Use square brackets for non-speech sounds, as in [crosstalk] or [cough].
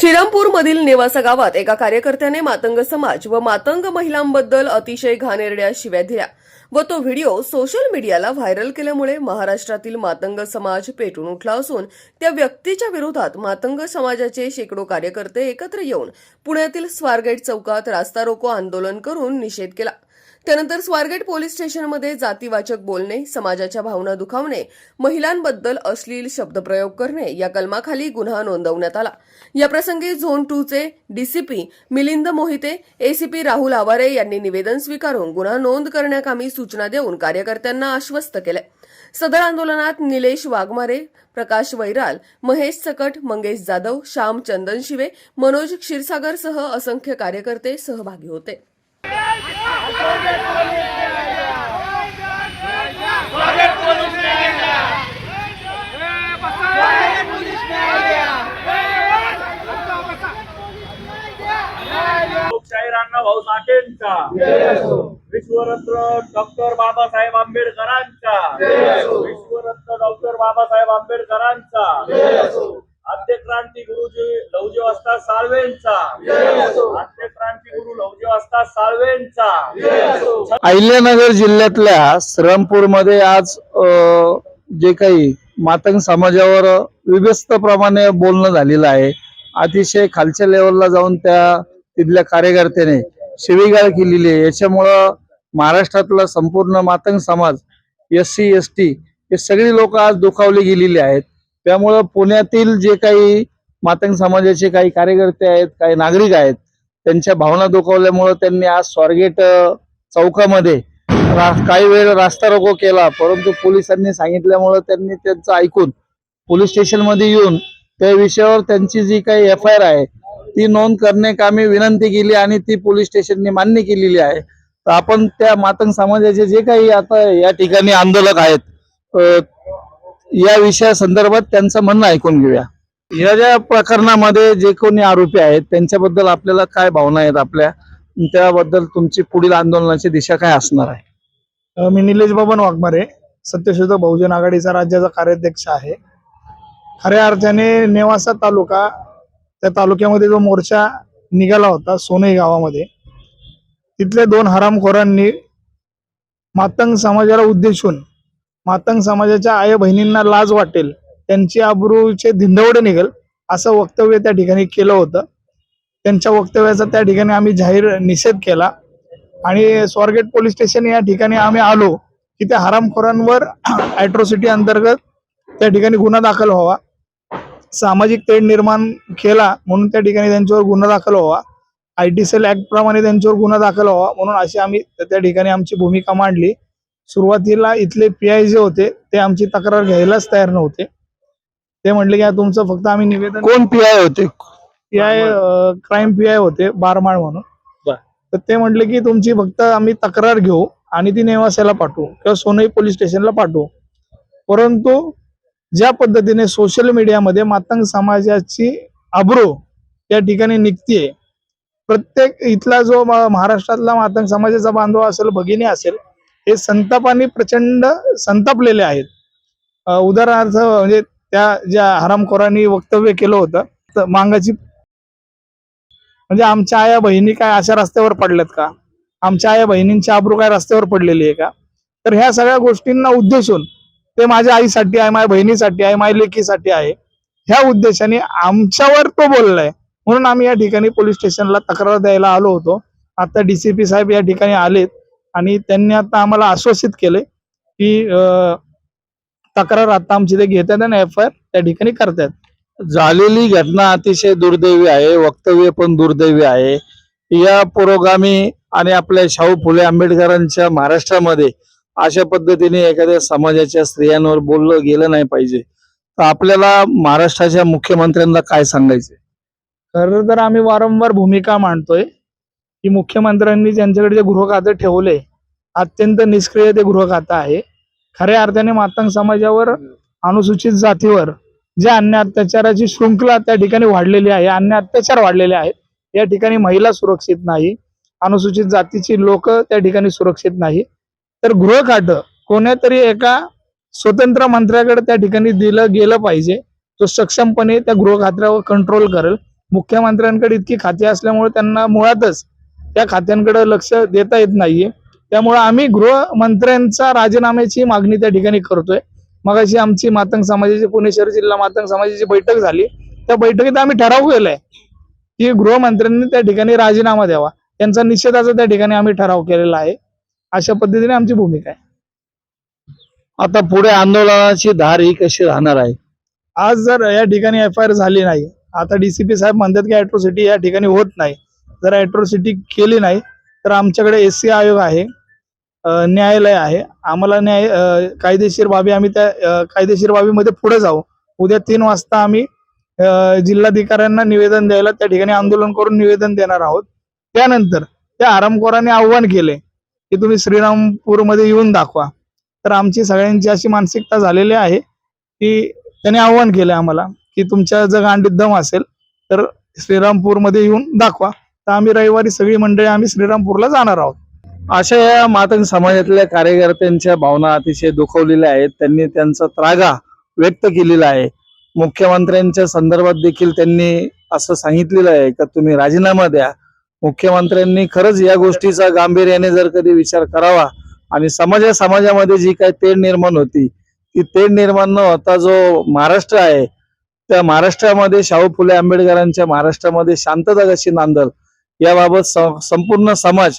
श्रीरामपूरमधील नेवासा गावात एका कार्यकर्त्याने मातंग समाज व मातंग महिलांबद्दल अतिशय घाणेरड्या शिव्या दिल्या व तो व्हिडिओ सोशल मीडियाला व्हायरल केल्यामुळे महाराष्ट्रातील मातंग समाज पेटून उठला असून त्या व्यक्तीच्या विरोधात मातंग समाजाचे शेकडो कार्यकर्ते एकत्र येऊन पुण्यातील स्वारगेट चौकात रास्ता रोको आंदोलन करून निषेध केला. त्यानंतर स्वारगेट पोलीस स्टेशनमध्ये जातीवाचक बोलणे समाजाच्या भावना दुखावणे महिलांबद्दल अश्लील शब्दप्रयोग करणे या कलमाखाली गुन्हा नोंदवण्यात आला. याप्रसंगी झोन टू चे डीसीपी मिलिंद मोहिते एसीपी राहुल आवारे यांनी निवेदन स्वीकारून गुन्हा नोंद करण्याकामी सूचना देऊन कार्यकर्त्यांना आश्वस्त केले सदर आंदोलनात निलेश वाघमारे प्रकाश वैराल महेश सकट मंगेश जाधव श्याम चंदनशिवे मनोज क्षीरसागरसह असंख्य कार्यकर्ते सहभागी होते. साठेंचा. विश्वरत्न डॉक्टर बाबासाहेब आंबेडकरांचा. विश्वरत्न डॉक्टर बाबासाहेब आंबेडकरांचा. आद्य क्रांती गुरुजी लवजी वस्ता साळवेंचा आद्य क्रांती गुरु लवजी वस्ता साळवेंचा अहिल्यानगर जिल्ह्यातल्या श्रीरामपूरमध्ये आज जे काही मातंग समाजावर विभस्त प्रमाणे बोलणं झालेलं आहे. अतिशय खालच्या लेवलला जाऊन त्या तिथल्या कार्यकर्त्याने शिवीगाळ केलेली आहे. याच्यामुळं महाराष्ट्रातला संपूर्ण मातंग समाज एस सी एस टी हे सगळी लोक आज दुखावली गेलेली आहेत. त्यामुळं पुण्यातील जे काही मातंग समाजाचे काही कार्यकर्ते आहेत काही नागरिक आहेत त्यांच्या भावना दुखावल्यामुळं त्यांनी आज स्वारगेट चौकामध्ये काही वेळ रास्ता रोको केला. परंतु पोलिसांनी सांगितल्यामुळं त्यांनी त्यांचं ऐकून पोलीस स्टेशनमध्ये येऊन त्या विषयावर त्यांची जी काही एफ आय आर आहे ती नोंद करणे कामी विनंती केली आणि ती पोलीस स्टेशनने मान्य केलेली आहे. तर आपण त्या मातंग समाजाचे जे काही आता या ठिकाणी आंदोलक आहेत या विषया संदर्भात त्यांचं म्हणणं ऐकून घेऊया. या ज्या प्रकरणामध्ये जे कोणी आरोपी आहेत त्यांच्याबद्दल आपल्याला काय भावना आहेत आपल्या? त्याबद्दल तुमची पुढील आंदोलनाची दिशा काय असणार आहे? मी निलेश बाबन वाघमारे सत्यशोधक बहुजन आघाडीचा राज्याचा कार्याध्यक्ष आहे. खऱ्या अर्थाने नेवासा तालुका त्या तालुक्यामध्ये जो मोर्चा निघाला होता सोनई गावामध्ये तिथल्या दोन हरामखोरांनी मातंग समाजाला उद्देशून मातंग समाजाच्या आई बहिणींना लाज वाटेल त्यांची आबरूचे धिंदवडे निघेल असं वक्तव्य त्या ठिकाणी केलं होतं. त्यांच्या वक्तव्याचा त्या ठिकाणी आम्ही जाहीर निषेध केला. आणि स्वारगेट पोलीस स्टेशन या ठिकाणी आम्ही आलो की त्या हरामखोरांवर [clears throat] अॅट्रॉसिटी अंतर्गत त्या ठिकाणी गुन्हा दाखल व्हावा. सामाजिक तेढ निर्माण केला म्हणून त्या ठिकाणी त्यांच्यावर गुन्हा दाखल व्हावा. आय टी सेल ऍक्ट प्रमाणे त्यांच्यावर गुन्हा दाखल व्हावा म्हणून अशी आम्ही त्या ठिकाणी आमची भूमिका मांडली. सुरुवातीला इथले पी आय जे होते ते आमची तक्रार घ्यायलाच तयार नव्हते. ते म्हटले की "हा तुमचं फक्त आम्ही निवेदन कोण पी आय होते? P I crime P I होते बारमाळ म्हणून. बर. तर ते म्हटले की तुमची फक्त आम्ही तक्रार घेऊ आणि ती नेवासाला पाठवू किंवा सोनई पोलीस स्टेशनला पाठवू. परंतु ज्या पद्धतीने सोशल मीडियामध्ये मातंग समाजाची आब्रो या ठिकाणी निघतीये प्रत्येक इथला जो म- महाराष्ट्रातला मातंग समाजाचा बांधव असेल भगिनी असेल हे संतापाने प्रचंड संतापलेले आहेत. उदाहरणार्थ म्हणजे त्या ज्या हरामखोरांनी वक्तव्य केलं होतं तर मांगाची म्हणजे आमच्या आया बहिणी काय अशा रस्त्यावर पडल्यात का? आमच्या आया बहिणींची आबरू काय रस्त्यावर पडलेली आहे का? तर ह्या सगळ्या गोष्टींना उद्देशून ते माझ्या आईसाठी आहे माझ्या बहिणीसाठी आहे माझ्या लेकीसाठी आहे. ह्या उद्देशाने आमच्यावर तो बोललाय. म्हणून आम्ही या ठिकाणी पोलीस स्टेशनला तक्रार द्यायला आलो होतो. आता डीसीपी साहेब या ठिकाणी आलेत आणि त्यांनी आता आम्हाला आश्वासित केले की अं, तक्रार आता आमची ते घेतात आणि एफ आय आर त्या ठिकाणी करतात झालेली घटना अतिशय दुर्दैवी आहे वक्तव्य पण दुर्दैवी आहे. या पुरोगामी आणि आपल्या शाहू फुले आंबेडकरांच्या महाराष्ट्रामध्ये अशा पद्धतीने एखाद्या समाजाच्या स्त्रियांवर बोललं गेलं नाही पाहिजे. तर आपल्याला महाराष्ट्राच्या मुख्यमंत्र्यांना काय सांगायचे खरं तर आम्ही वारंवार भूमिका मांडतोय की मुख्यमंत्र्यांनी ज्यांच्याकडे जे गृह खातं ठेवले अत्यंत निष्क्रिय ते गृह खातं आहे. खऱ्या अर्थाने मातंग समाजावर अनुसूचित जातीवर ज्या अन्य अत्याचाराची शृंखला त्या ठिकाणी वाढलेली आहे अन्य अत्याचार वाढलेले आहेत या ठिकाणी महिला सुरक्षित नाही अनुसूचित जातीची लोक त्या ठिकाणी सुरक्षित नाही. तर गृह खातं एका स्वतंत्र मंत्र्याकडे त्या ठिकाणी दिलं गेलं पाहिजे तो सक्षमपणे त्या गृह खात्यावर कंट्रोल करेल. मुख्यमंत्र्यांकडे इतकी खाती असल्यामुळे त्यांना मुळातच त्या खात्यांकडे लक्ष देता येत नाहीये. त्यामुळे आम्ही गृहमंत्र्यांचा राजीनाम्याची मागणी त्या ठिकाणी करतोय. मगाशी आमची मातंग समाजाची पुणे शहर जिल्हा मातंग समाजाची बैठक झाली. त्या बैठकीत आम्ही ठराव केलाय की गृहमंत्र्यांनी त्या ठिकाणी राजीनामा द्यावा. त्यांचा निषेधाचा त्या ठिकाणी आम्ही ठराव केलेला आहे. अशा पद्धतीने आमची भूमिका आहे. आता पुढे आंदोलनाची धार ही कशी राहणार आहे? आज जर या ठिकाणी एफ आय आर झाली नाही आता डीसीपी साहेब म्हणतात की अॅट्रोसिटी या ठिकाणी होत नाही. जर अॅट्रोसिटी केली नाही तर आमच्याकडे एस सी आयोग आहे. न्यायालय आहे. आम्हाला न्याय कायदेशीर बाबी आम्ही त्या कायदेशीर बाबीमध्ये पुढे जाऊ. उद्या तीन वाजता आम्ही जिल्हाधिकाऱ्यांना निवेदन द्यायला त्या ठिकाणी आंदोलन करून निवेदन देणार आहोत. त्यानंतर त्या आरामखोराने आव्हान केले की तुम्ही श्रीरामपूरमध्ये येऊन दाखवा. तर आमची सगळ्यांची अशी मानसिकता झालेली आहे की त्याने आव्हान केलं आम्हाला की तुमच्या जर गांडीत दम असेल तर श्रीरामपूरमध्ये येऊन दाखवा. तर आम्ही रविवारी सगळी मंडळी आम्ही श्रीरामपूरला जाणार आहोत. अशा या मातंग समाजातल्या कार्यकर्त्यांच्या भावना अतिशय दुखवलेल्या आहेत. त्यांनी त्यांचा त्रागा व्यक्त केलेला आहे. मुख्यमंत्र्यांच्या संदर्भात देखील त्यांनी असं सांगितलेलं आहे का तुम्ही राजीनामा द्या. मुख्यमंत्र्यांनी खरंच या गोष्टीचा गांभीर्याने जर कधी विचार करावा आणि समाजा समाजामध्ये जी काही तेढ निर्माण होती ती तेढ निर्माण न होता जो महाराष्ट्र आहे त्या महाराष्ट्रामध्ये शाहू फुले आंबेडकरांच्या महाराष्ट्रामध्ये शांतता कशी नांदल याबाबत संपूर्ण समाज